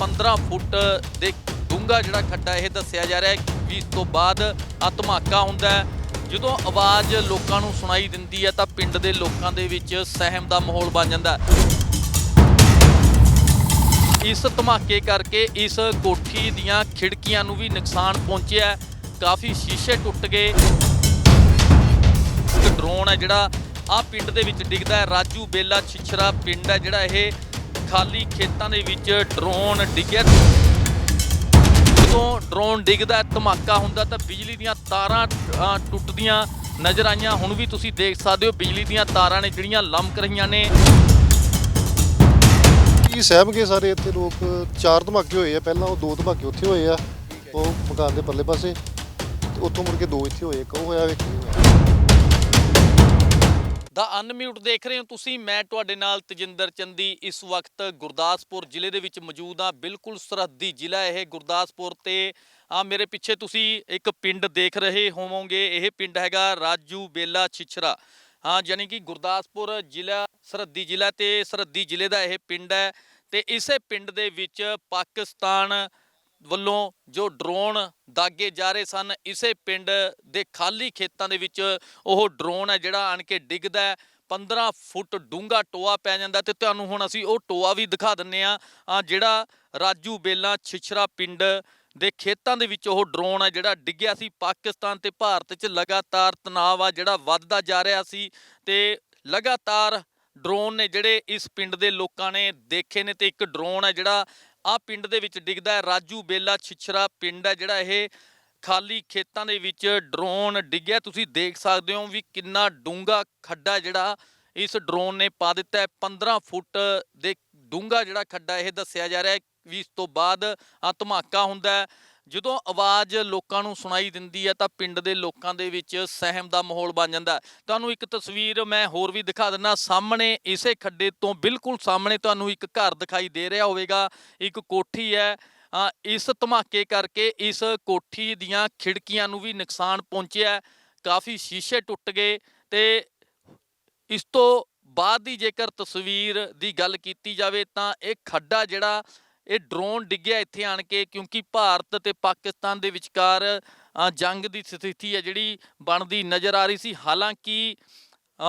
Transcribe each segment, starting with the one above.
15 ਫੁੱਟ ਦੇ ਡੂੰਘਾ ਜਿਹੜਾ ਖੱਡਾ ਇਹ ਦੱਸਿਆ ਜਾ ਰਿਹਾ ਹੈ ਵੀ ਇਸ ਤੋਂ ਬਾਅਦ ਆ ਧਮਾਕਾ ਹੁੰਦਾ ਹੈ। ਜਦੋਂ ਆਵਾਜ਼ ਲੋਕਾਂ ਨੂੰ ਸੁਣਾਈ ਦਿੰਦੀ ਹੈ ਤਾਂ ਪਿੰਡ ਦੇ ਲੋਕਾਂ ਦੇ ਵਿੱਚ ਸਹਿਮ ਦਾ ਮਾਹੌਲ ਬਣ ਜਾਂਦਾ ਇਸ ਧਮਾਕੇ ਕਰਕੇ ਇਸ ਕੋਠੀ ਦੀਆਂ ਖਿੜਕੀਆਂ ਨੂੰ ਵੀ ਨੁਕਸਾਨ ਪਹੁੰਚਿਆ ਕਾਫੀ ਸ਼ੀਸ਼ੇ ਟੁੱਟ ਗਏ। ਇੱਕ ਡਰੋਨ ਹੈ ਜਿਹੜਾ ਆ ਪਿੰਡ ਦੇ ਵਿੱਚ ਡਿੱਗਦਾ ਹੈ। ਰਾਜੂ ਬੇਲਾ ਛਿਛਰਾ ਪਿੰਡ ਹੈ ਜਿਹੜਾ ਇਹ ਖਾਲੀ ਖੇਤਾਂ ਦੇ ਵਿੱਚ ਡਰੋਨ ਡਿੱਗਿਆ। ਜਦੋਂ ਡਰੋਨ ਡਿੱਗਦਾ, ਧਮਾਕਾ ਹੁੰਦਾ ਤਾਂ ਬਿਜਲੀ ਦੀਆਂ ਤਾਰਾਂ ਟੁੱਟਦੀਆਂ ਨਜ਼ਰ ਆਈਆਂ। ਹੁਣ ਵੀ ਤੁਸੀਂ ਦੇਖ ਸਕਦੇ ਹੋ, ਬਿਜਲੀ ਦੀਆਂ ਤਾਰਾਂ ਨੇ ਜਿਹੜੀਆਂ ਲਮਕ ਰਹੀਆਂ ਨੇ। ਕੀ ਸਹਿਮ ਸਾਰੇ ਇੱਥੇ ਲੋਕ? ਚਾਰ ਧਮਾਕੇ ਹੋਏ ਆ, ਪਹਿਲਾਂ ਉਹ ਦੋ ਧਮਾਕੇ ਉੱਥੇ ਹੋਏ ਆ। ਉਹ ਮਕਾਨ ਦੇ ਪਰਲੇ ਪਾਸੇ, ਤੇ ਉੱਥੋਂ ਮੁੜ ਕੇ ਦੋ ਇੱਥੇ ਹੋਏ ਇੱਕ ਉਹ ਹੋਇਆ ਵੇਖੀ ਹੋਇਆ। ਦਾ ਅਨਮਿਊਟ ਦੇਖ ਰਹੇ ਹੋ ਤੁਸੀਂ। ਮੈਂ ਤੁਹਾਡੇ ਨਾਲ ਤਜਿੰਦਰ ਚੰਦੀ। ਇਸ ਵਕਤ ਗੁਰਦਾਸਪੁਰ ਜ਼ਿਲ੍ਹੇ ਦੇ ਵਿੱਚ ਮੌਜੂਦ ਹਾਂ। ਬਿਲਕੁਲ ਸਰਹੱਦੀ ਜ਼ਿਲ੍ਹਾ ਇਹ ਗੁਰਦਾਸਪੁਰ ਤੇ। ਆ, ਮੇਰੇ ਪਿੱਛੇ ਤੁਸੀਂ ਇੱਕ ਪਿੰਡ ਦੇਖ ਰਹੇ ਹੋਵੋਗੇ। ਇਹ ਪਿੰਡ ਹੈਗਾ ਰਾਜੂ ਬੇਲਾ ਛਿਛਰਾ। ਹਾਂ ਯਾਨੀ ਕਿ ਗੁਰਦਾਸਪੁਰ ਜ਼ਿਲ੍ਹਾ, ਸਰਹੱਦੀ ਜ਼ਿਲ੍ਹਾ ਤੇ ਸਰਹੱਦੀ ਜ਼ਿਲ੍ਹੇ ਦਾ ਇਹ ਪਿੰਡ ਹੈ। ਤੇ ਇਸੇ ਪਿੰਡ ਦੇ ਵਿੱਚ ਪਾਕਿਸਤਾਨ ਵੱਲੋਂ ਜੋ ਡਰੋਨ ਦਾਗੇ ਜਾ ਰਹੇ ਸਨ, ਇਸੇ ਪਿੰਡ ਦੇ ਖਾਲੀ ਖੇਤਾਂ ਦੇ ਵਿੱਚ ਉਹ ਡਰੋਨ ਹੈ ਜਿਹੜਾ ਆਣ ਕੇ ਡਿੱਗਦਾ ਹੈ। 15 ਫੁੱਟ ਡੂੰਘਾ ਟੋਆ ਪੈ ਜਾਂਦਾ ਤੇ ਤੁਹਾਨੂੰ ਹੁਣ ਅਸੀਂ ਉਹ ਟੋਆ ਵੀ ਦਿਖਾ ਦਿੰਨੇ ਆ ਜਿਹੜਾ ਰਾਜੂ ਬੇਲਾ ਛਿਛਰਾ ਪਿੰਡ ਦੇ ਖੇਤਾਂ ਦੇ ਵਿੱਚ ਉਹ ਡਰੋਨ ਹੈ ਜਿਹੜਾ ਡਿੱਗਿਆ ਸੀ। ਪਾਕਿਸਤਾਨ ਤੇ ਭਾਰਤ 'ਚ ਲਗਾਤਾਰ ਤਣਾਅ ਆ ਜਿਹੜਾ ਵੱਧਦਾ ਜਾ ਰਿਹਾ ਸੀ ਤੇ ਲਗਾਤਾਰ ਡਰੋਨ ਨੇ ਜਿਹੜੇ ਇਸ ਪਿੰਡ ਦੇ ਲੋਕਾਂ ਨੇ ਦੇਖੇ ਨੇ ਤੇ ਇੱਕ ਡਰੋਨ ਹੈ ਜਿਹੜਾ ਆ ਪਿੰਡ ਦੇ ਵਿੱਚ ਡਿੱਗਦਾ ਹੈ। ਰਾਜੂ ਬੇਲਾ ਛਿਛਰਾ ਪਿੰਡ ਹੈ ਜਿਹੜਾ ਇਹ ਖਾਲੀ ਖੇਤਾਂ ਦੇ ਵਿੱਚ ਡਰੋਨ ਡਿੱਗਿਆ। ਤੁਸੀਂ ਦੇਖ ਸਕਦੇ ਹੋ ਵੀ ਕਿੰਨਾ ਡੂੰਘਾ ਖੱਡਾ ਜਿਹੜਾ ਇਸ ਡਰੋਨ ਨੇ ਪਾ ਦਿੱਤਾ ਹੈ। 15 ਫੁੱਟ ਦੇ ਡੂੰਘਾ ਜਿਹੜਾ ਖੱਡਾ ਇਹ ਦੱਸਿਆ ਜਾ ਰਿਹਾ ਹੈ। ਵੀ ਇਸ ਤੋਂ ਬਾਅਦ ਆ ਧਮਾਕਾ ਹੁੰਦਾ ਹੈ। ਜਦੋਂ ਆਵਾਜ਼ ਲੋਕਾਂ ਨੂੰ ਸੁਣਾਈ ਦਿੰਦੀ ਹੈ ਤਾਂ ਪਿੰਡ ਦੇ ਲੋਕਾਂ ਦੇ ਵਿੱਚ ਸਹਿਮ ਦਾ ਮਾਹੌਲ ਬਣ ਜਾਂਦਾ ਤੁਹਾਨੂੰ ਇੱਕ ਤਸਵੀਰ ਮੈਂ ਹੋਰ ਵੀ ਦਿਖਾ ਦਿੰਦਾ। ਸਾਹਮਣੇ ਇਸੇ ਖੱਡੇ ਤੋਂ ਬਿਲਕੁਲ ਸਾਹਮਣੇ ਤੁਹਾਨੂੰ ਇੱਕ ਘਰ ਦਿਖਾਈ ਦੇ ਰਿਹਾ ਹੋਵੇਗਾ। ਇੱਕ ਕੋਠੀ ਹੈ। ਇਸ ਧਮਾਕੇ ਕਰਕੇ ਇਸ ਕੋਠੀ ਦੀਆਂ ਖਿੜਕੀਆਂ ਨੂੰ ਵੀ ਨੁਕਸਾਨ ਪਹੁੰਚਿਆ ਕਾਫੀ ਸ਼ੀਸ਼ੇ ਟੁੱਟ ਗਏ ਤੇ ਇਸ ਤੋਂ ਬਾਅਦ ਦੀ ਜੇਕਰ ਤਸਵੀਰ ਦੀ ਗੱਲ ਕੀਤੀ ਜਾਵੇ ਤਾਂ ਇਹ ਖੱਡਾ ਜਿਹੜਾ ਇਹ ਡਰੋਨ ਡਿੱਗਿਆ ਇੱਥੇ ਆਣ ਕੇ ਕਿਉਂਕਿ ਭਾਰਤ ਤੇ ਪਾਕਿਸਤਾਨ ਦੇ ਵਿਚਕਾਰ ਜੰਗ ਦੀ ਸਥਿਤੀ ਹੈ ਜਿਹੜੀ ਬਣਦੀ ਨਜ਼ਰ ਆ ਰਹੀ ਸੀ। ਹਾਲਾਂਕਿ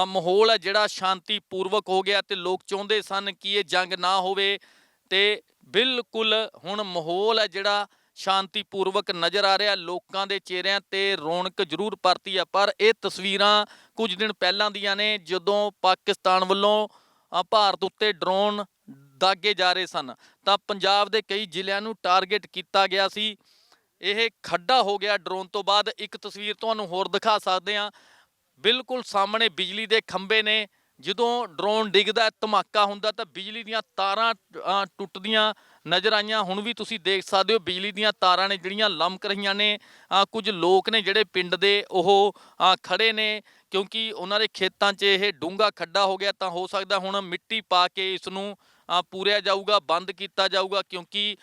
ਮਾਹੌਲ ਹੈ ਜਿਹੜਾ ਸ਼ਾਂਤੀਪੂਰਵਕ ਹੋ ਗਿਆ ਤੇ ਲੋਕ ਚਾਹੁੰਦੇ ਸਨ ਕਿ ਇਹ ਜੰਗ ਨਾ ਹੋਵੇ ਤੇ ਬਿਲਕੁਲ ਹੁਣ ਮਾਹੌਲ ਹੈ ਜਿਹੜਾ ਸ਼ਾਂਤੀਪੂਰਵਕ ਨਜ਼ਰ ਆ ਰਿਹਾ। ਲੋਕਾਂ ਦੇ ਚਿਹਰਿਆਂ ਤੇ ਰੌਣਕ ਜ਼ਰੂਰ ਪਰਤੀ ਆ ਪਰ ਇਹ ਤਸਵੀਰਾਂ ਕੁਝ ਦਿਨ ਪਹਿਲਾਂ ਦੀਆਂ ਨੇ ਜਦੋਂ ਪਾਕਿਸਤਾਨ ਵੱਲੋਂ ਭਾਰਤ ਉੱਤੇ ਡਰੋਨ ਦਾਗੇ ਜਾ ਰਹੇ ਸਨ। ਤਾਂ ਪੰਜਾਬ ਦੇ ਕਈ ਜ਼ਿਲ੍ਹਿਆਂ ਨੂੰ ਟਾਰਗੇਟ ਕੀਤਾ ਗਿਆ ਸੀ। ਇਹ ਖੱਡਾ ਹੋ ਗਿਆ ਡਰੋਨ ਤੋਂ ਬਾਅਦ। ਇੱਕ ਤਸਵੀਰ ਤੁਹਾਨੂੰ ਹੋਰ ਦਿਖਾ ਸਕਦੇ ਹਾਂ। ਬਿਲਕੁਲ ਸਾਹਮਣੇ ਬਿਜਲੀ ਦੇ ਖੰਭੇ ਨੇ। ਜਦੋਂ ਡਰੋਨ ਡਿੱਗਦਾ ਧਮਾਕਾ ਹੁੰਦਾ ਤਾਂ ਬਿਜਲੀ ਦੀਆਂ ਤਾਰਾਂ ਟੁੱਟਦੀਆਂ ਨਜ਼ਰ ਆਈਆਂ। ਹੁਣ ਵੀ ਤੁਸੀਂ ਦੇਖ ਸਕਦੇ ਹੋ ਬਿਜਲੀ ਦੀਆਂ ਤਾਰਾਂ ਨੇ ਜਿਹੜੀਆਂ ਲਮਕ ਰਹੀਆਂ ਨੇ। ਕੁਝ ਲੋਕ ਨੇ ਜਿਹੜੇ ਪਿੰਡ ਦੇ ਉਹ ਅ, ਖੜੇ ਨੇ। ਕਿਉਂਕਿ ਉਹਨਾਂ ਦੇ ਖੇਤਾਂ 'ਚ ਇਹ ਡੂੰਘਾ ਖੱਡਾ ਹੋ ਗਿਆ ਤਾਂ ਹੋ ਸਕਦਾ ਹੁਣ ਮਿੱਟੀ ਪਾ ਕੇ ਇਸ ਨੂੰ ਪੂਰਿਆ ਜਾਊਗਾ ਬੰਦ ਕੀਤਾ ਜਾਊਗਾ ਕਿਉਂਕਿ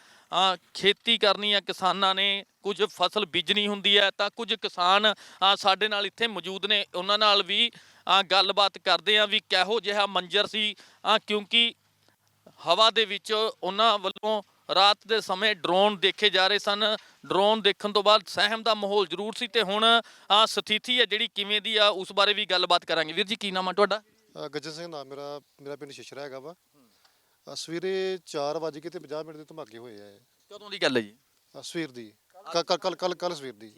ਖੇਤੀ ਕਰਨੀ ਹੈ ਕਿਸਾਨਾਂ ਨੇ ਕੁਝ ਫਸਲ ਬੀਜਣੀ ਹੁੰਦੀ ਹੈ ਤਾਂ ਕੁਝ ਕਿਸਾਨ ਸਾਡੇ ਨਾਲ ਇੱਥੇ ਮੌਜੂਦ ਨੇ ਉਹਨਾਂ ਨਾਲ ਵੀ ਗੱਲਬਾਤ ਕਰਦੇ ਆ ਵੀ ਕਿਹੋ ਜਿਹਾ ਮੰਜ਼ਰ ਸੀ ਕਿਉਂਕਿ ਹਵਾ ਦੇ ਵਿੱਚ ਉਹਨਾਂ ਵੱਲੋਂ ਰਾਤ ਦੇ ਸਮੇਂ ਡਰੋਨ ਦੇਖੇ ਜਾ ਰਹੇ ਸਨ ਡਰੋਨ ਦੇਖਣ ਤੋਂ ਬਾਅਦ ਸਹਿਮ ਦਾ ਮਾਹੌਲ ਜ਼ਰੂਰ ਸੀ ਤੇ ਹੁਣ ਆ ਸਥਿਤੀ ਹੈ ਜਿਹੜੀ ਕਿਵੇਂ ਦੀ ਆ ਉਸ ਬਾਰੇ ਵੀ ਗੱਲਬਾਤ ਕਰਾਂਗੇ। ਵੀਰ ਜੀ ਕੀ ਨਾਮ ਆ ਤੁਹਾਡਾ? ਅ, ਗੱਜਰ ਸਿੰਘ ਨਾਮ ਮੇਰਾ ਮੇਰਾ ਪਿੰਡ ਸ਼ਿਸ਼ਰਾ ਹੈਗਾ ਵਾ। ਅ, ਸਵੇਰੇ 4 ਵਜੇ ਕੇ ਤੇ 50 ਮਿੰਟ ਦੇ ਧਮਾਕੇ ਹੋਏ ਆ ਇਹ। ਕਦੋਂ ਦੀ ਗੱਲ ਹੈ ਜੀ? ਅ, ਸਵੇਰ ਦੀ। ਕੱਲ ਕੱਲ ਕੱਲ ਕੱਲ ਸਵੇਰ ਦੀ।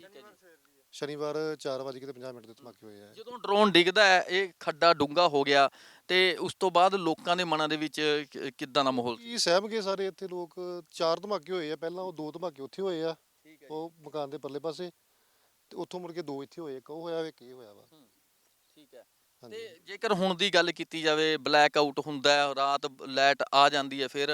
ਸ਼ਨੀਵਾਰ 4 ਵਜੇ ਕੇ ਤੇ 50 ਮਿੰਟ ਦੇ ਧਮਾਕੇ ਹੋਏ ਆ। ਇਹ। ਜਦੋਂ ਡਰੋਨ ਡਿੱਗਦਾ ਹੈ ਇਹ ਖੱਡਾ ਡੂੰਘਾ ਹੋ ਗਿਆ ਤੇ ਉਸ ਤੋਂ ਬਾਅਦ ਲੋਕਾਂ ਦੇ ਮਨਾਂ ਦੇ ਵਿੱਚ ਕਿ- ਕਿੱਦਾਂ ਦਾ ਮਾਹੌਲ ਕੀ ਸਹਿਮ ਗਏ ਸਾਰੇ ਇੱਥੇ ਲੋਕ? ਚਾਰ ਧਮਾਕੇ ਹੋਏ ਆ। ਪਹਿਲਾਂ ਉਹ ਦੋ ਧਮਾਕੇ ਉੱਥੇ ਹੋਏ ਆ। ਉਹ ਮਕਾਨ ਦੇ ਪਰਲੇ ਪਾਸੇ ਤੇ ਉੱਥੋਂ ਮੁੜ ਕੇ ਦੋ ਇੱਥੇ ਹੋਏ ਇੱਕ ਉਹ ਹੋਇਆ ਵੇ ਕੀ ਹੋਇਆ ਵਾ। ਤੇ ਜੇਕਰ ਹੁਣ ਦੀ ਗੱਲ ਕੀਤੀ ਜਾਵੇ ਬਲੈਕ ਆਊਟ ਹੁੰਦਾ ਹੈ ਰਾਤ ਲਾਈਟ ਆ ਜਾਂਦੀ ਹੈ ਫਿਰ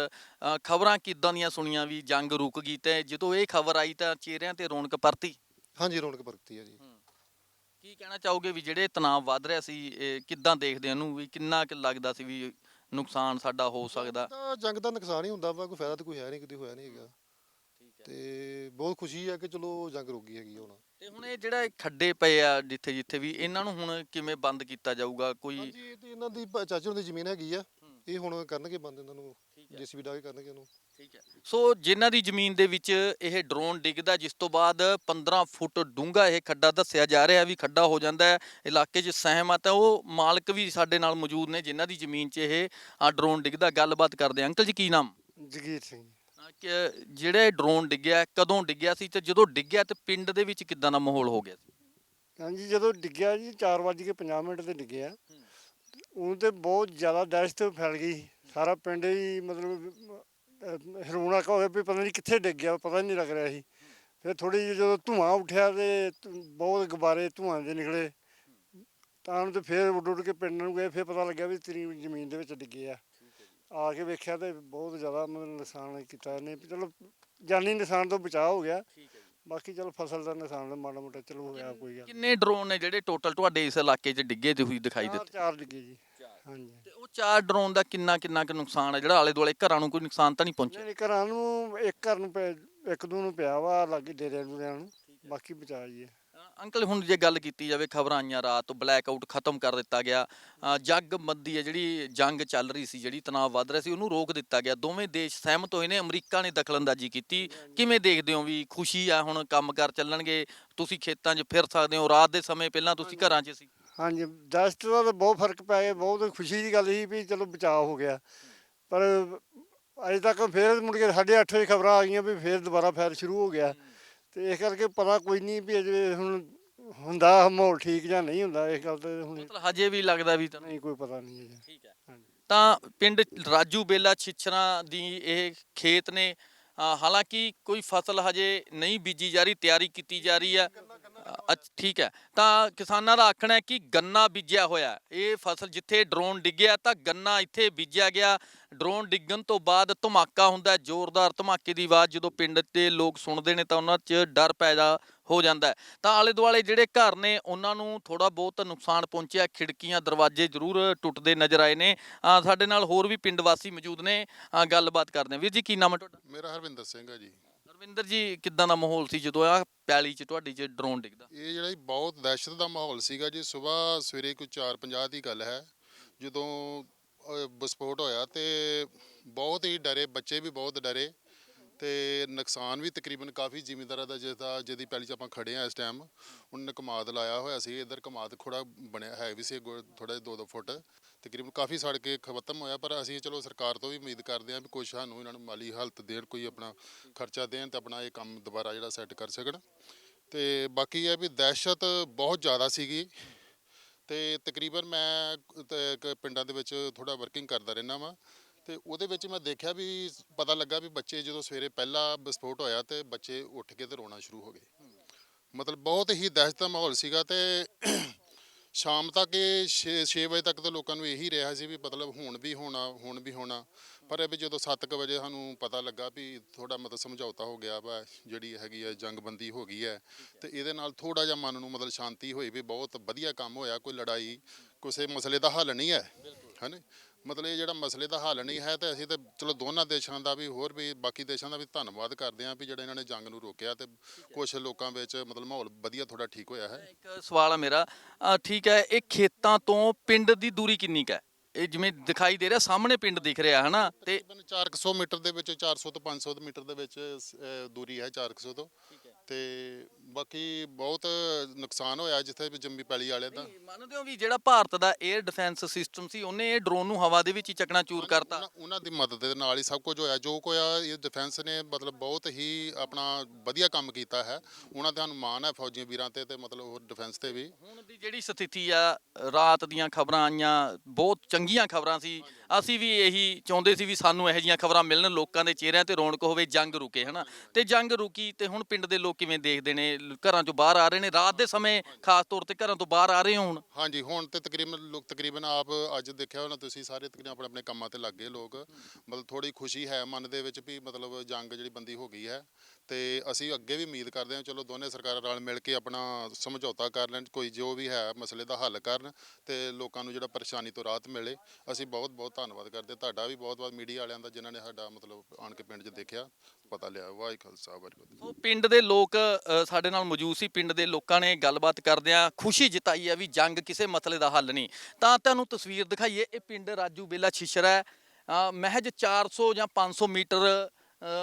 ਖਬਰਾਂ ਕਿੱਦਾਂ ਦੀਆਂ ਸੁਣੀਆਂ ਵੀ ਜੰਗ ਰੁਕ ਗਈ ਤੇ ਜਦੋਂ ਇਹ ਖਬਰ ਆਈ ਤਾਂ ਚਿਹਰਿਆਂ ਤੇ ਰੌਣਕ ਪਰਤੀ? ਹਾਂਜੀ ਰੌਣਕ ਬਰਕਤੀ ਆ ਜੀ। ਕੀ ਕਹਿਣਾ ਚਾਹੋਗੇ ਵੀ ਜਿਹੜੇ ਤਣਾਅ ਵੱਧ ਰਿਹਾ ਸੀ ਇਹ ਕਿੱਦਾਂ ਦੇਖਦੇ ਹੋ ਇਹਨੂੰ ਵੀ ਕਿੰਨਾ ਕੁ ਲੱਗਦਾ ਸੀ ਵੀ ਨੁਕਸਾਨ ਸਾਡਾ ਹੋ ਸਕਦਾ? ਤਾਂ ਜੰਗ ਦਾ ਨੁਕਸਾਨ ਹੀ ਹੁੰਦਾ ਵਾ ਕੋਈ ਫਾਇਦਾ ਤਾਂ ਕੋਈ ਹੈ ਨਹੀਂ ਕਿਤੇ ਹੋਇਆ ਨਹੀਂ ਹੈਗਾ। ਤੇ ਬਹੁਤ ਖੁਸ਼ੀ ਹੈ ਕਿ ਚਲੋ ਜੰਗ ਰੁਕ ਗਈ ਹੈਗੀ ਹੁਣ। ਤੇ ਹੁਣ ਇਹ ਜਿਹੜਾ ਇਹ ਖੱਡੇ ਪਏ ਆ ਜਿੱਥੇ ਜਿੱਥੇ ਵੀ ਇਹਨਾਂ ਨੂੰ ਹੁਣ ਕਿਵੇਂ ਬੰਦ ਕੀਤਾ ਜਾਊਗਾ? ਕੋਈ ਹਾਂਜੀ ਇਹ ਤੇ ਇਹਨਾਂ ਦੀ ਚਾਚੇ ਹੁਣਾਂ ਦੀ ਜ਼ਮੀਨ ਹੈਗੀ ਆ। ਹੂੰ। ਇਹ ਹੁਣ ਕਰਨਗੇ ਬੰਦ ਇਹਨਾਂ ਨੂੰ। ਠੀਕ ਹੈ। ਜੀਸੀਬੀ ਡਾ ਕੇ ਕਰਨਗੇ ਇਹਨੂੰ। ਠੀਕ ਹੈ। ਸੋ ਜਿਨ੍ਹਾਂ ਦੀ ਜ਼ਮੀਨ ਦੇ ਵਿੱਚ ਇਹ ਡਰੋਨ ਡਿੱਗਦਾ ਜਿਸ ਤੋਂ ਬਾਅਦ 15 ਫੁੱਟ ਡੂੰਘਾ ਇਹ ਖੱਡਾ ਦੱਸਿਆ ਜਾ ਰਿਹਾ ਵੀ ਖੱਡਾ ਹੋ ਜਾਂਦਾ ਹੈ ਇਲਾਕੇ 'ਚ ਸਹਿਮਤ ਹੈ ਉਹ ਮਾਲਕ ਵੀ ਸਾਡੇ ਨਾਲ ਮੌਜੂਦ ਨੇ ਜਿਨ੍ਹਾਂ ਦੀ ਜ਼ਮੀਨ 'ਚ ਇਹ ਆ, ਡਰੋਨ ਡਿੱਗਦਾ। ਗੱਲਬਾਤ ਕਰਦੇ ਹਾਂ। ਅੰਕਲ ਜੀ ਕੀ ਨਾਮ? ਜਗੀਰ ਸਿੰਘ। ਜਿਹੜਾ ਇਹ ਡਰੋਨ ਡਿੱਗਿਆ ਕਦੋਂ ਡਿੱਗਿਆ ਸੀ ਤੇ ਜਦੋਂ ਡਿੱਗਿਆ ਤੇ ਪਿੰਡ ਦੇ ਵਿੱਚ ਕਿੱਦਾਂ ਦਾ ਮਾਹੌਲ ਹੋ ਗਿਆ ਸੀ? ਹਾਂਜੀ ਜਦੋਂ ਡਿੱਗਿਆ ਜੀ 4:50 ਮਿੰਟ ਤੇ ਡਿੱਗਿਆ। ਉਹ ਤੇ ਬਹੁਤ ਜ਼ਿਆਦਾ ਦਹਿਸ਼ਤ ਫੈਲ ਗਈ। ਸਾਰਾ ਪਿੰਡ ਹੀ ਮਤਲਬ ਹਰੂਣਾ ਕਾ ਹੋਇਆ ਵੀ ਪਤਾ ਨਹੀਂ ਕਿੱਥੇ ਡਿੱਗ ਗਿਆ ਪਤਾ ਨਹੀਂ ਲੱਗ ਰਿਹਾ ਸੀ। ਫਿਰ ਥੋੜੀ ਜਿਹੀ ਜਦੋਂ ਧੂਆਂ ਉੱਠਿਆ ਤੇ ਬਹੁਤ ਗੁਬਾਰੇ ਧੂਆਂ ਦੇ ਨਿਕਲੇ। ਤਾਂ ਤੇ ਫਿਰ ਉੱਡ ਉੱਡ ਕੇ ਪਿੰਡ ਨੂੰ ਗਏ ਫਿਰ ਪਤਾ ਲੱਗਿਆ ਵੀ ਤੇਰੀ ਜ਼ਮੀਨ ਦੇ ਵਿੱਚ ਡਿੱਗੇ ਆ। ਆ ਕੇ ਵੇਖਿਆ ਤੇ ਬਹੁਤ ਜ਼ਿਆਦਾ ਮਤਲਬ ਨੁਕਸਾਨ ਕੀਤਾ ਇਹਨੇ। ਵੀ ਚਲੋ ਜਾਨੀ ਨੁਕਸਾਨ ਤੋਂ ਬਚਾਅ ਹੋ ਗਿਆ। ਬਾਕੀ ਚਲੋ ਫਸਲ ਦਾ ਨੁਕਸਾਨ ਤਾਂ ਮਾੜਾ ਮੋਟਾ ਚਲੋ ਹੋਇਆ ਕੋਈ ਗੱਲ ਕਿੰਨੇ ਡਰੋਨ ਨੇ ਜਿਹੜੇ ਟੋਟਲ ਤੁਹਾਡੇ ਇਸ ਇਲਾਕੇ 'ਚ ਡਿੱਗੇ ਤੇ ਹੋਈ ਦਿਖਾਈ ਚਾਰ ਦਿੱਤੇ? ਚਾਰ ਡਿੱਗੇ ਜੀ। ਹਾਂਜੀ। ਤੇ ਉਹ ਚਾਰ ਡਰੋਨ ਦਾ ਕਿੰਨਾ ਕਿੰਨਾ ਕੁ ਨੁਕਸਾਨ ਹੈ? ਜਿਹੜਾ ਆਲੇ ਦੁਆਲੇ ਘਰਾਂ ਨੂੰ ਕੋਈ ਨੁਕਸਾਨ ਤਾਂ ਨਹੀਂ ਪਹੁੰਚਿਆ? ਨਹੀਂ ਘਰਾਂ ਨੂੰ ਇੱਕ ਘਰ ਨੂੰ ਪਿਆ- ਇੱਕ ਦੋ ਨੂੰ ਪਿਆ ਵਾ ਲਾਗੇ ਡੇਰਿਆਂ ਨੂੰ। ਬਾਕੀ ਬਚਾ ਜੀ ਹੈ। ਅੰਕਲ ਹੁਣ ਜੇ ਗੱਲ ਕੀਤੀ ਜਾਵੇ ਖਬਰਾਂ ਆਈਆਂ ਰਾਤ ਬਲੈਕ ਆਊਟ ਖਤਮ ਕਰ ਦਿੱਤਾ ਗਿਆ। ਜੱਗ ਮੱਦੀ ਹੈ ਜਿਹੜੀ ਜੰਗ ਚੱਲ ਰਹੀ ਸੀ ਜਿਹੜੀ ਤਣਾਅ ਵੱਧ ਰਿਹਾ ਸੀ ਉਹਨੂੰ ਰੋਕ ਦਿੱਤਾ ਗਿਆ। ਦੋਵੇਂ ਦੇਸ਼ ਸਹਿਮਤ ਹੋਏ ਨੇ ਅਮਰੀਕਾ ਨੇ ਦਖਲਅੰਦਾਜ਼ੀ ਕੀਤੀ। ਕਿਵੇਂ ਦੇਖਦੇ ਹੋ ਵੀ ਖੁਸ਼ੀ ਆ ਹੁਣ ਕੰਮਕਾਰ ਚੱਲਣਗੇ? ਤੁਸੀਂ ਖੇਤਾਂ 'ਚ ਫਿਰ ਸਕਦੇ ਹੋ ਰਾਤ ਦੇ ਸਮੇਂ ਪਹਿਲਾਂ ਤੁਸੀਂ ਘਰਾਂ 'ਚ ਸੀ। ਹਾਂਜੀ ਦਸਤ ਦਾ ਤਾਂ ਬਹੁਤ ਫ਼ਰਕ ਪੈ ਗਿਆ ਬਹੁਤ ਖੁਸ਼ੀ ਦੀ ਗੱਲ ਸੀ ਵੀ ਚਲੋ ਬਚਾਅ ਹੋ ਗਿਆ। ਪਰ ਅਜੇ ਤੱਕ ਫਿਰ ਮੁੜ ਕੇ 8:30 ਵਜੇ ਖਬਰਾਂ ਆ ਗਈਆਂ ਵੀ ਫਿਰ ਦੁਬਾਰਾ ਫਾਇਰ ਸ਼ੁਰੂ ਹੋ ਗਿਆ। ਤੇ ਇਸ ਕਰਕੇ ਪਤਾ ਕੋਈ ਨਹੀਂ ਵੀ ਅਜੇ ਹੁਣ ਹੁੰਦਾ ਮਾਹੌਲ ਠੀਕ ਜਾਂ ਨਹੀਂ ਹੁੰਦਾ ਇਸ ਗੱਲ ਤੇ ਹੁਣ ਮਤਲਬ ਹਜੇ ਵੀ ਲੱਗਦਾ ਵੀ ਤੁਹਾਨੂੰ ਨਹੀਂ ਕੋਈ ਪਤਾ ਨਹੀਂ ਅਜੇ ਠੀਕ ਹੈ। ਹਾਂਜੀ। ਤਾਂ ਪਿੰਡ ਰਾਜੂ ਬੇਲਾ ਛਿਛਰਾਂ ਦੀ ਇਹ ਖੇਤ ਨੇ ਅ, ਹਾਲਾਂਕਿ ਕੋਈ ਫਸਲ ਹਜੇ ਨਹੀਂ ਬੀਜੀ ਜਾ ਰਹੀ ਤਿਆਰੀ ਕੀਤੀ ਜਾ ਰਹੀ ਅ, ਅੱਛ- ਠੀਕ ਹੈ। ਤਾਂ ਕਿਸਾਨਾਂ ਦਾ ਆਖਣਾ ਹੈ ਕਿ ਗੰਨਾ ਬੀਜਿਆ ਹੋਇਆ ਹੈ। ਇਹ ਫਸਲ ਜਿੱਥੇ ਡਰੋਨ ਡਿੱਗਿਆ ਤਾਂ ਗੰਨਾ ਇੱਥੇ ਬੀਜਿਆ ਗਿਆ। ਡਰੋਨ ਡਿੱਗਣ ਤੋਂ ਬਾਅਦ ਧਮਾਕਾ ਹੁੰਦਾ ਹੈ। ਜ਼ੋਰਦਾਰ ਧਮਾਕੇ ਦੀ ਆਵਾਜ਼ ਜਦੋਂ ਪਿੰਡ ਦੇ ਲੋਕ ਸੁਣਦੇ ਨੇ ਤਾਂ ਉਹਨਾਂ 'ਚ ਡਰ ਪੈਦਾ ਹੋ ਜਾਂਦਾ ਹੈ। ਤਾਂ ਆਲੇ ਦੁਆਲੇ ਜਿਹੜੇ ਘਰ ਨੇ ਉਹਨਾਂ ਨੂੰ ਥੋੜਾ ਬਹੁਤ ਨੁਕਸਾਨ ਪਹੁੰਚਿਆ। ਖਿੜਕੀਆਂ ਦਰਵਾਜ਼ੇ ਜ਼ਰੂਰ ਟੁੱਟਦੇ ਨਜ਼ਰ ਆਏ ਨੇ। ਅ, ਸਾਡੇ ਨਾਲ ਹੋਰ ਵੀ ਪਿੰਡ ਵਾਸੀ ਮੌਜੂਦ ਨੇ। ਅ, ਗੱਲਬਾਤ ਕਰਦੇ ਹਾਂ। ਵੀਰ ਜੀ ਕੀ ਨਾਮ ਹੈ ਤੁਹਾਡਾ? ਮੇਰਾ ਹਰਵਿੰਦਰ ਸਿੰਘ ਹੈ ਜੀ। ਰਵਿੰਦਰ ਜੀ ਕਿੱਦਾਂ ਦਾ ਮਾਹੌਲ ਸੀ ਜਦੋਂ ਆ ਪੈਲੀ 'ਚ ਤੁਹਾਡੀ 'ਚ ਡਰੋਨ ਡਿੱਗਦਾ? ਇਹ ਜਿਹੜਾ ਜੀ ਬਹੁਤ ਦਹਿਸ਼ਤ ਦਾ ਮਾਹੌਲ ਸੀਗਾ ਜੀ। ਸਵੇਰ ਸਵੇਰੇ ਕੋਈ 4:50 ਦੀ ਗੱਲ ਹੈ। ਜਦੋਂ ਅਹ, ਵਿਸਫੋਟ ਹੋਇਆ ਤੇ ਬਹੁਤ ਹੀ ਡਰੇ ਬੱਚੇ ਵੀ ਬਹੁਤ ਡਰੇ। ਤੇ ਨੁਕਸਾਨ ਵੀ ਤਕਰੀਬਨ ਕਾਫੀ ਜ਼ਿਮੀਂਦਾਰਾਂ ਦਾ ਜਿਹਦਾ ਜਿਹਦੀ ਪਹਿਲੀ 'ਚ ਆਪਾਂ ਖੜੇ ਆ ਇਸ ਟਾਈਮ, ਉਹਨਾਂ ਕਮਾਦ ਲਾਇਆ ਹੋਇਆ ਸੀ, ਇੱਧਰ ਕਮਾਦ ਖੋੜਾ ਬਣਿਆ ਹੈ ਵੀ ਸੀ ਥੋੜਾ ਜਿਹਾ 2-2 ਫੁੱਟ, ਤਕਰੀਬਨ ਕਾਫੀ ਸੜ ਕੇ ਖਤਮ ਹੋਇਆ, ਪਰ ਅਸੀਂ ਚਲੋ ਸਰਕਾਰ ਤੋਂ ਵੀ ਉਮੀਦ ਕਰਦੇ ਹਾਂ ਵੀ ਕੁਝ ਸਾਨੂੰ ਇਹਨਾਂ ਨੂੰ ਮਾਲੀ ਹਾਲਤ ਦੇਣ, ਕੋਈ ਆਪਣਾ ਖਰਚਾ ਦੇਣ ਤੇ ਆਪਣਾ ਇਹ ਕੰਮ ਦੁਬਾਰਾ ਜਿਹੜਾ ਸੈੱਟ ਕਰ ਸਕਣ। ਤੇ ਬਾਕੀ ਇਹ ਵੀ ਦਹਿਸ਼ਤ ਬਹੁਤ ਜ਼ਿਆਦਾ ਸੀਗੀ ਤੇ ਤਕਰੀਬਨ ਮੈਂ ਇੱਕ ਪਿੰਡਾਂ ਦੇ ਵਿੱਚ ਥੋੜਾ ਵਰਕਿੰਗ ਕਰਦਾ ਰਹਿਣਾ ਵਾਂ। ਤੇ ਉਹਦੇ ਵਿੱਚ ਮੈਂ ਦੇਖਿਆ ਵੀ ਪਤਾ ਲੱਗਾ ਵੀ ਬੱਚੇ ਜਦੋਂ ਸਵੇਰੇ ਪਹਿਲਾ ਵਿਸਫੋਟ ਹੋਇਆ ਤੇ ਬੱਚੇ ਉੱਠ ਕੇ ਤੇ ਰੋਣਾ ਸ਼ੁਰੂ ਹੋ ਗਏ। ਮਤਲਬ ਬਹੁਤ ਹੀ ਦਹਿਸ਼ਤ ਦਾ ਮਾਹੌਲ ਸੀਗਾ ਤੇ ਸ਼ਾਮ ਤੱਕ ਇਹ 6 ਵਜੇ ਤੱਕ ਤਾਂ ਲੋਕਾਂ ਨੂੰ ਇਹੀ ਰਿਹਾ ਸੀ ਵੀ ਮਤਲਬ ਹੁਣ ਵੀ ਹੋਣਾ ਹੁਣ ਵੀ ਹੋਣਾ। ਪਰ ਇਹ ਵੀ ਜਦੋਂ 7 ਵਜੇ ਸਾਨੂੰ ਪਤਾ ਲੱਗਾ ਵੀ ਥੋੜਾ ਮਤਲਬ ਸਮਝੌਤਾ ਹੋ ਗਿਆ ਵਾ ਜਿਹੜੀ ਹੈਗੀ ਹੈ ਜੰਗਬੰਦੀ ਹੋ ਗਈ ਹੈ ਤੇ ਇਹਦੇ ਨਾਲ ਥੋੜਾ ਜਿਹਾ ਮਨ ਨੂੰ ਮਤਲਬ ਸ਼ਾਂਤੀ ਹੋਈ ਵੀ ਬਹੁਤ ਵਧੀਆ ਕੰਮ ਹੋਇਆ ਕੋਈ ਲੜਾਈ ਕਿਸੇ ਮਸਲੇ ਦਾ ਹੱਲ ਨਹੀਂ ਹੈ। ਹਨ ਮਤਲਬ ਇਹ ਜਿਹੜਾ ਮਸਲੇ ਦਾ ਹੱਲ ਨਹੀਂ ਹੈ ਤੇ ਅਸੀਂ ਤੇ ਚਲੋ ਦੋਨਾਂ ਦੇਸ਼ਾਂ ਦਾ ਵੀ ਹੋਰ ਵੀ ਬਾਕੀ ਦੇਸ਼ਾਂ ਦਾ ਵੀ ਧੰਨਵਾਦ ਕਰਦੇ ਹਾਂ ਵੀ ਜਿਹੜੇ ਇਹਨਾਂ ਨੇ ਜੰਗ ਨੂੰ ਰੋਕਿਆ ਤੇ ਕੁਝ ਲੋਕਾਂ ਵਿੱਚ ਮਤਲਬ ਮਾਹੌਲ ਵਧੀਆ ਥੋੜਾ ਠੀਕ ਹੋਇਆ ਹੈ। ਇੱਕ ਸਵਾਲ ਆ ਮੇਰਾ। ਠੀਕ ਹੈ ਇਹ ਖੇਤਾਂ ਤੋਂ ਪਿੰਡ ਦੀ ਦੂਰੀ ਕਿੰਨੀ ਕੁ ਹੈ? ਇਹ ਜਿਵੇਂ ਦਿਖਾਈ ਦੇ ਰਿਹਾ ਸਾਹਮਣੇ ਪਿੰਡ ਦਿਖ ਰਿਹਾ ਹੈ ਨਾ ਤੇ ਤਕਰੀਬਨ 400 ਮੀਟਰ ਦੇ ਵਿੱਚ 400 ਤੋਂ 500 ਮੀਟਰ ਦੇ ਵਿੱਚ ਦੂਰੀ ਹੈ 400 ਤੋਂ। ਤੇ ਬਾਕੀ ਬਹੁਤ ਨੁਕਸਾਨ ਹੋਇਆ ਜਿੱਥੇ ਵੀ ਜੰਮੀ ਪੈਲੀ ਵਾਲੇ ਦਾ। ਮੰਨਦੇ ਹੋ ਵੀ ਜਿਹੜਾ ਭਾਰਤ ਦਾ 에ਅਰ ਡਿਫੈਂਸ ਸਿਸਟਮ ਸੀ ਉਹਨੇ ਇਹ ਡਰੋਨ ਨੂੰ ਹਵਾ ਦੇ ਵਿੱਚ ਹੀ ਚੱਕਣਾ ਚੂਰ ਕਰਤਾ। ਉਹਨਾਂ- ਉਹਨਾਂ ਦੀ ਮਦਦ ਦੇ ਨਾਲ ਹੀ ਸਭ ਕੁਝ ਹੋਇਆ। ਜੋ ਕੋਈ ਆ ਇਹ ਡਿਫੈਂਸ ਨੇ ਮਤਲਬ ਬਹੁਤ ਹੀ ਆਪਣਾ ਵਧੀਆ ਕੰਮ ਕੀਤਾ ਹੈ। ਉਹਨਾਂ ਤੇ ਸਾਨੂੰ ਮਾਣ ਹੈ ਫੌਜੀ ਵੀਰਾਂ ਤੇ ਤੇ ਮਤਲਬ ਹੋਰ ਡਿਫੈਂਸ ਤੇ ਵੀ। ਹੁਣ ਦੀ ਜਿਹੜੀ ਸਥਿਤੀ ਆ ਰਾਤ ਦੀਆਂ ਖਬਰਾਂ ਆਈਆਂ ਬਹੁਤ ਚੰਗੀਆਂ ਖਬਰਾਂ ਸੀ। ਅਸੀਂ ਵੀ ਇਹੀ ਚਾਹੁੰਦੇ ਸੀ ਵੀ ਸਾਨੂੰ ਇਹੋ ਜਿਹੀਆਂ ਖਬਰਾਂ ਮਿਲਣ, ਲੋਕਾਂ ਦੇ ਚਿਹਰਿਆਂ ਤੇ ਰੌਣਕ ਹੋਵੇ, ਜੰਗ ਰੁਕੇ, ਹਨਾ? ਤੇ ਜੰਗ ਰੁਕੀ ਤੇ ਹੁਣ ਪਿੰਡ ਦੇ ਲੋਕ ਕਿਵੇਂ ਦੇਖਦੇ ਨੇ? ਘਰਾਂ ਚੋਂ ਬਾਹਰ ਆ ਰਹੇ ਨੇ? ਰਾਤ ਦੇ ਸਮੇਂ ਖਾਸ ਤੌਰ ਤੇ ਘਰਾਂ ਤੋਂ ਬਾਹਰ ਆ ਰਹੇ ਹੋ ਹਾਂਜੀ, ਹੁਣ ਤੇ ਤਕਰੀਬਨ ਲੋਕ ਤਕਰੀਬਨ ਆਪ ਅੱਜ ਦੇਖਿਆ ਹੋਣਾ ਤੁਸੀਂ ਸਾਰੇ ਤਕਰੀਬਨ ਆਪਣੇ ਆਪਣੇ ਕੰਮਾਂ ਤੇ ਲੱਗ ਗਏ ਲੋਕ। ਮਤਲਬ ਥੋੜੀ ਖੁਸ਼ੀ ਹੈ ਮਨ ਦੇ ਵਿੱਚ ਵੀ ਮਤਲਬ ਜੰਗ ਜਿਹੜੀ ਬੰਦੀ ਹੋ ਗਈ ਹੈ। ਤੇ ਅਸੀਂ ਅੱਗੇ ਵੀ ਉਮੀਦ ਕਰਦੇ ਹਾਂ ਚਲੋ ਦੋਨੇ ਸਰਕਾਰਾਂ ਨਾਲ ਮਿਲ ਕੇ ਆਪਣਾ ਸਮਝੌਤਾ ਕਰ ਲੈਣ ਕੋਈ ਜੋ ਵੀ ਹੈ ਮਸਲੇ ਦਾ ਹੱਲ ਕਰਨ ਤੇ ਲੋਕਾਂ ਨੂੰ ਜਿਹੜਾ ਪਰੇਸ਼ਾਨੀ ਤੋਂ ਰਾਹਤ ਮਿਲੇ। ਅਸੀਂ ਬਹੁਤ ਬਹੁਤ ਧੰਨਵਾਦ ਕਰਦੇ ਤੁਹਾਡਾ ਵੀ ਬਹੁਤ ਬਹੁਤ ਮੀਡੀਆ ਵਾਲਿਆਂ ਦਾ ਜਿਨ੍ਹਾਂ ਨੇ ਸਾਡਾ ਮਤਲਬ ਆਣ ਕੇ ਪਿੰਡ 'ਚ ਦੇਖਿਆ ਪਤਾ ਲਿਆ। ਵਾਹਿਗੁਰੂ ਖਾਲਸਾ ਵਾਹਿਗੁਰੂ ਫਤਿਹ। ਉਹ ਪਿੰਡ ਦੇ ਲੋਕ ਅ, ਸਾਡੇ ਨਾਲ ਮੌਜੂਦ ਸੀ। ਪਿੰਡ ਦੇ ਲੋਕਾਂ ਨੇ ਗੱਲਬਾਤ ਕਰਦਿਆਂ ਖੁਸ਼ੀ ਜਤਾਈ ਹੈ ਵੀ ਜੰਗ ਕਿਸੇ ਮਸਲੇ ਦਾ ਹੱਲ ਨਹੀਂ। ਤਾਂ ਤੁਹਾਨੂੰ ਤਸਵੀਰ ਦਿਖਾਈਏ। ਇਹ ਪਿੰਡ ਰਾਜੂ ਬੇਲਾ ਛਿਛਰਾ ਹੈ। ਅ, ਮਹਿਜ 400 ਜਾਂ 500 ਮੀਟਰ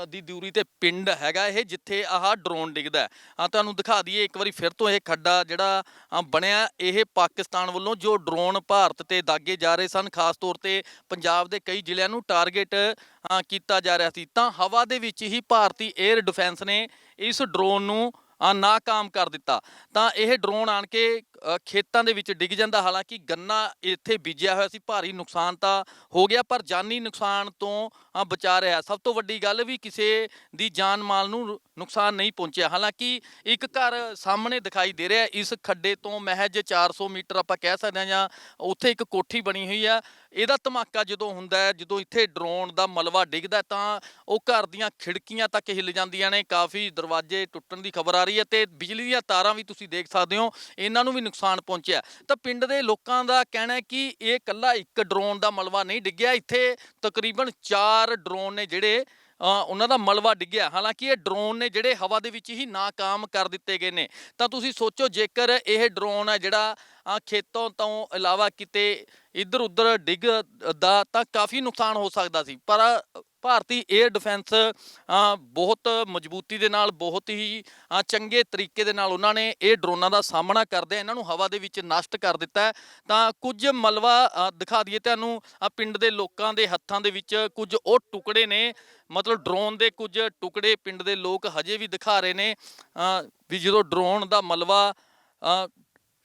ਦੀ ਦੂਰੀ ਤੇ ਪਿੰਡ ਹੈਗਾ ਇਹ, ਜਿੱਥੇ ਆਹ ਡਰੋਨ ਡਿੱਗਦਾ ਆ ਤੁਹਾਨੂੰ ਦਿਖਾ ਦਈਏ, ਇੱਕ ਵਾਰੀ ਫਿਰ ਤੋਂ ਇਹ ਖੱਡਾ ਜਿਹੜਾ ਬਣਿਆ ਇਹ ਪਾਕਿਸਤਾਨ ਵੱਲੋਂ, ਜੋ ਡਰੋਨ ਭਾਰਤ ਤੇ ਦਾਗੇ ਜਾ ਰਹੇ ਸਨ। ਖਾਸ ਤੌਰ ਤੇ ਪੰਜਾਬ ਦੇ ਕਈ ਜ਼ਿਲ੍ਹਿਆਂ ਨੂੰ ਟਾਰਗੇਟ ਕੀਤਾ ਜਾ ਰਿਹਾ ਸੀ। ਤਾਂ ਹਵਾ ਦੇ ਵਿੱਚ ਹੀ ਭਾਰਤੀ 에ਅਰ ਡਿਫੈਂਸ ਨੇ ਇਸ ਡਰੋਨ ਨੂੰ ਨਾਕਾਮ ਕਰ ਦਿੱਤਾ। ਤਾਂ ਇਹ ਡਰੋਨ ਆਣ ਕੇ ਖੇਤਾਂ ਦੇ ਵਿੱਚ ਡਿੱਗ ਜਾਂਦਾ। ਹਾਲਾਂਕਿ ਗੰਨਾ ਇੱਥੇ ਬੀਜਿਆ ਹੋਇਆ ਸੀ, ਭਾਰੀ ਨੁਕਸਾਨ ਤਾਂ ਹੋ ਗਿਆ, ਪਰ ਜਾਨੀ ਨੁਕਸਾਨ ਤੋਂ ਬਚਾ ਰਿਹਾ। ਸਭ ਤੋਂ ਵੱਡੀ ਗੱਲ ਵੀ ਕਿਸੇ ਦੀ ਜਾਨ ਮਾਲ ਨੂੰ ਨੁਕਸਾਨ ਨਹੀਂ ਪਹੁੰਚਿਆ। ਹਾਲਾਂਕਿ ਇੱਕ ਘਰ ਸਾਹਮਣੇ ਦਿਖਾਈ ਦੇ ਰਿਹਾ। ਇਸ ਖੱਡੇ ਤੋਂ ਮਹਿਜ 400 ਮੀਟਰ ਆਪਾਂ ਕਹਿ ਸਕਦੇ ਹਾਂ ਜਾਂ ਉੱਥੇ ਇੱਕ ਕੋਠੀ ਬਣੀ ਹੋਈ ਆ। ਇਹਦਾ ਧਮਾਕਾ ਜਦੋਂ ਹੁੰਦਾ ਹੈ, ਜਦੋਂ ਇੱਥੇ ਡਰੋਨ ਦਾ ਮਲਵਾ ਡਿੱਗਦਾ ਤਾਂ ਉਹ ਘਰ ਦੀਆਂ ਖਿੜਕੀਆਂ ਤੱਕ ਹਿੱਲ ਜਾਂਦੀਆਂ ਨੇ। ਕਾਫੀ ਦਰਵਾਜ਼ੇ ਟੁੱਟਣ ਦੀ ਖਬਰ ਆ ਰਹੀ ਹੈ ਤੇ ਬਿਜਲੀ ਦੀਆਂ ਤਾਰਾਂ ਵੀ ਤੁਸੀਂ ਦੇਖ ਸਕਦੇ ਹੋ, ਇਹਨਾਂ ਨੂੰ ਵੀ ਨੁਕਸਾਨ ਪਹੁੰਚਿਆ। ਤਾਂ ਪਿੰਡ ਦੇ ਲੋਕਾਂ ਦਾ ਕਹਿਣਾ ਹੈ ਕਿ ਇਹ ਕੱਲਾ ਇੱਕ ਡਰੋਨ ਦਾ ਮਲਵਾ ਨਹੀਂ ਡਿੱਗਿਆ। ਇੱਥੇ ਤਕਰੀਬਨ 4 ਡਰੋਨ ਨੇ ਜਿਹੜੇ ਉਹਨਾਂ ਦਾ ਮਲਵਾ ਡਿੱਗਿਆ ਹਾਲਾਂਕਿ ਇਹ ਡਰੋਨ ਨੇ ਜਿਹੜੇ ਹਵਾ ਦੇ ਵਿੱਚ ਹੀ ਨਾਕਾਮ ਕਰ ਦਿੱਤੇ ਗਏ ਨੇ। ਤਾਂ ਤੁਸੀਂ ਸੋਚੋ, ਜੇਕਰ ਇਹ ਡਰੋਨ ਹੈ ਜਿਹੜਾ ਖੇਤੋਂ ਤੋਂ ਇਲਾਵਾ ਕਿਤੇ ਇੱਧਰ ਉੱਧਰ ਡਿੱਗਦਾ ਤਾਂ ਕਾਫੀ ਨੁਕਸਾਨ ਹੋ ਸਕਦਾ ਸੀ। ਪਰ ਭਾਰਤੀ 에ਅਰ ਡਿਫੈਂਸ ਬਹੁਤ ਮਜ਼ਬੂਤੀ ਦੇ ਨਾਲ, ਬਹੁਤ ਹੀ ਚੰਗੇ ਤਰੀਕੇ ਦੇ ਨਾਲ ਉਹਨਾਂ ਨੇ ਇਹ ਡਰੋਨਾਂ ਦਾ ਸਾਹਮਣਾ ਕਰਦੇ ਇਹਨਾਂ ਨੂੰ ਹਵਾ ਦੇ ਵਿੱਚ ਨਸ਼ਟ ਕਰ ਦਿੱਤਾ ਤਾਂ ਕੁਝ ਮਲਵਾ ਦਿਖਾ ਦਈਏ ਤੁਹਾਨੂੰ ਪਿੰਡ ਦੇ ਲੋਕਾਂ ਦੇ ਹੱਥਾਂ ਦੇ ਵਿੱਚ ਕੁਝ ਉਹ ਟੁਕੜੇ ਨੇ, ਮਤਲਬ ਡਰੋਨ ਦੇ ਕੁਝ ਟੁਕੜੇ ਪਿੰਡ ਦੇ ਲੋਕ ਹਜੇ ਵੀ ਦਿਖਾ ਰਹੇ ਨੇ ਵੀ ਜਦੋਂ ਡਰੋਨ ਦਾ ਮਲਵਾ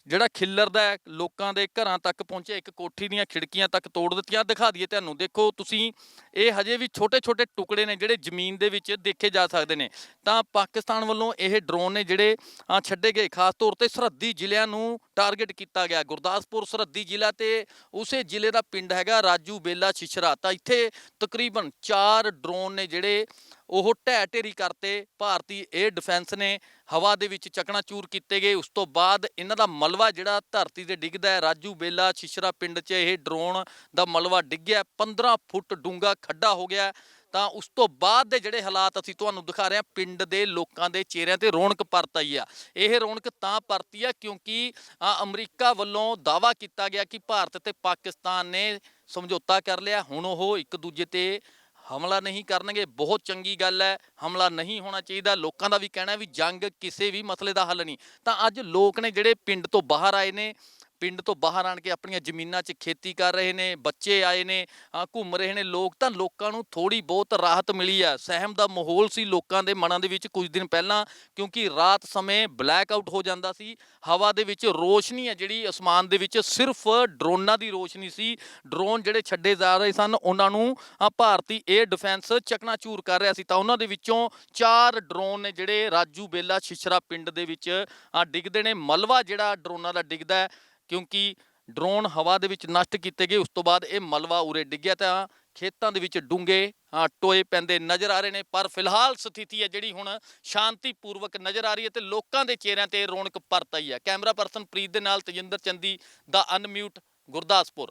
ਜਿਹੜਾ ਖਿੱਲਰਦਾ ਹੈ, ਲੋਕਾਂ ਦੇ ਘਰਾਂ ਤੱਕ ਪਹੁੰਚਿਆ, ਇੱਕ ਕੋਠੀ ਦੀਆਂ ਖਿੜਕੀਆਂ ਤੱਕ ਤੋੜ ਦਿੱਤੀਆਂ। ਦਿਖਾ ਦਈਏ ਤੁਹਾਨੂੰ, ਦੇਖੋ ਤੁਸੀਂ, ਇਹ ਹਜੇ ਵੀ ਛੋਟੇ-ਛੋਟੇ ਟੁਕੜੇ ਨੇ ਜਿਹੜੇ ਜ਼ਮੀਨ ਦੇ ਵਿੱਚ ਦੇਖੇ ਜਾ ਸਕਦੇ ਨੇ। ਤਾਂ ਪਾਕਿਸਤਾਨ ਵੱਲੋਂ ਇਹ ਡਰੋਨ ਨੇ ਜਿਹੜੇ ਛੱਡੇ ਗਏ, ਖਾਸ ਤੌਰ ਤੇ ਸਰਹੱਦੀ ਜ਼ਿਲ੍ਹਿਆਂ ਨੂੰ ਟਾਰਗੇਟ ਕੀਤਾ ਗਿਆ। ਗੁਰਦਾਸਪੁਰ ਸਰਹੱਦੀ ਜ਼ਿਲ੍ਹਾ ਤੇ ਉਸੇ ਜ਼ਿਲ੍ਹੇ ਦਾ ਪਿੰਡ ਹੈਗਾ ਰਾਜੂ ਬੇਲਾ ਛਿਛਰਾ। ਤਾਂ ਇੱਥੇ ਤਕਰੀਬਨ 4 ਡਰੋਨ ਨੇ ਜਿਹੜੇ ਉਹ ਢਹਿ ਢੇਰੀ ਕਰਤੇ, ਭਾਰਤੀ 에ਅਰ ਡਿਫੈਂਸ ਨੇ ਹਵਾ ਦੇ ਵਿੱਚ ਚਕਨਾਚੂਰ ਕੀਤੇ ਗਏ। ਉਸ ਤੋਂ ਬਾਅਦ ਇਹਨਾਂ ਦਾ ਮਲਵਾ ਜਿਹੜਾ ਧਰਤੀ ਤੇ ਡਿੱਗਦਾ ਹੈ, ਰਾਜੂ ਬੇਲਾ ਛਿਛਰਾ ਪਿੰਡ 'ਚ ਇਹ ਡਰੋਨ ਦਾ ਮਲਵਾ ਡਿੱਗਿਆ 15 ਫੁੱਟ ਡੂੰਘਾ ਖੱਡਾ ਹੋ ਗਿਆ। ਤਾਂ ਉਸ ਤੋਂ ਬਾਅਦ ਦੇ ਜਿਹੜੇ ਹਾਲਾਤ ਅਸੀਂ ਤੁਹਾਨੂੰ ਦਿਖਾ ਰਹੇ ਹਾਂ, ਪਿੰਡ ਦੇ ਲੋਕਾਂ ਦੇ ਚਿਹਰਿਆਂ ਤੇ ਰੌਣਕ ਪਰਤ ਆਈ ਆ। ਇਹ ਰੌਣਕ ਤਾਂ ਪਰਤੀ ਆ ਕਿਉਂਕਿ ਅਮਰੀਕਾ ਵੱਲੋਂ ਦਾਵਾ ਕੀਤਾ ਗਿਆ ਕਿ ਭਾਰਤ ਤੇ ਪਾਕਿਸਤਾਨ ਨੇ ਸਮਝੌਤਾ ਕਰ ਲਿਆ। ਹੁਣ ਉਹ ਇੱਕ ਦੂਜੇ ਤੇ ਹਮਲਾ ਨਹੀਂ ਕਰਨਗੇ, ਬਹੁਤ ਚੰਗੀ ਗੱਲ ਹੈ, ਹਮਲਾ ਨਹੀਂ ਹੋਣਾ ਚਾਹੀਦਾ। ਲੋਕਾਂ ਦਾ ਵੀ ਕਹਿਣਾ ਵੀ ਜੰਗ ਕਿਸੇ ਵੀ ਮਸਲੇ ਦਾ ਹੱਲ ਨਹੀਂ। ਤਾਂ ਅੱਜ ਲੋਕ ਨੇ ਜਿਹੜੇ ਪਿੰਡ ਤੋਂ ਬਾਹਰ ਆਏ ਨੇ ਪਿੰਡ ਤੋਂ ਬਾਹਰ ਆਣ ਕੇ ਆਪਣੀਆਂ ਜ਼ਮੀਨਾਂ 'ਚ ਖੇਤੀ ਕਰ ਰਹੇ ਨੇ, ਬੱਚੇ ਆਏ ਨੇ ਘੁੰਮ ਰਹੇ ਨੇ, ਲੋਕ ਤਾਂ ਲੋਕਾਂ ਨੂੰ ਥੋੜੀ ਬਹੁਤ ਰਾਹਤ ਮਿਲੀ ਆ। ਸਹਿਮ ਦਾ ਮਾਹੌਲ ਸੀ ਲੋਕਾਂ ਦੇ ਮਨਾਂ ਦੇ ਵਿੱਚ ਕੁਝ ਦਿਨ ਪਹਿਲਾਂ, ਕਿਉਂਕਿ ਰਾਤ ਸਮੇਂ ਬਲੈਕ ਆਊਟ ਹੋ ਜਾਂਦਾ ਸੀ। ਹਵਾ ਦੇ ਵਿੱਚ ਰੋਸ਼ਨੀ ਹੈ ਜਿਹੜੀ ਅਸਮਾਨ ਦੇ ਵਿੱਚ, ਸਿਰਫ ਡਰੋਨਾਂ ਦੀ ਰੋਸ਼ਨੀ ਸੀ। ਡਰੋਨ ਜਿਹੜੇ ਛੱਡੇ ਜਾ ਰਹੇ ਸਨ, ਉਹਨਾਂ ਨੂੰ ਭਾਰਤੀ 에ਅਰ ਡਿਫੈਂਸ ਚਕਨਾਚੂਰ ਕਰ ਰਿਹਾ ਸੀ। ਤਾਂ ਉਹਨਾਂ ਦੇ ਵਿੱਚੋਂ ਚਾਰ ਡਰੋਨ ਨੇ ਜਿਹੜੇ ਰਾਜੂ ਬੇਲਾ ਛਿਛਰਾ ਪਿੰਡ ਦੇ ਵਿੱਚ ਡਿੱਗਦੇ ਨੇ। ਮਲਵਾ ਜਿਹੜਾ ਡਰੋਨਾਂ ਦਾ ਡਿੱਗਦਾ ਹੈ ਕਿਉਂਕਿ ਡਰੋਨ ਹਵਾ ਦੇ ਵਿੱਚ ਨਸ਼ਟ ਕੀਤੇ ਗਏ, ਉਸ ਤੋਂ ਬਾਅਦ ਇਹ ਮਲਵਾ ਉਰੇ ਡਿੱਗਿਆ ਤਾਂ ਖੇਤਾਂ ਦੇ ਵਿੱਚ ਡੂੰਗੇ ਟੋਏ ਪੈਂਦੇ ਨਜ਼ਰ ਆ ਰਹੇ ਨੇ। ਪਰ ਫਿਲਹਾਲ ਸਥਿਤੀ ਹੈ ਜਿਹੜੀ ਹੁਣ ਸ਼ਾਂਤੀਪੂਰਵਕ ਨਜ਼ਰ ਆ ਰਹੀ ਹੈ ਤੇ ਲੋਕਾਂ ਦੇ ਚਿਹਰਿਆਂ ਤੇ ਰੌਣਕ ਪਰਤ ਆਈ ਹੈ। ਕੈਮਰਾ ਪਰਸਨ ਪ੍ਰੀਤ ਦੇ ਨਾਲ ਤਜਿੰਦਰ ਚੰਦੀ ਦਾ ਅਨਮਿਊਟ, ਗੁਰਦਾਸਪੁਰ।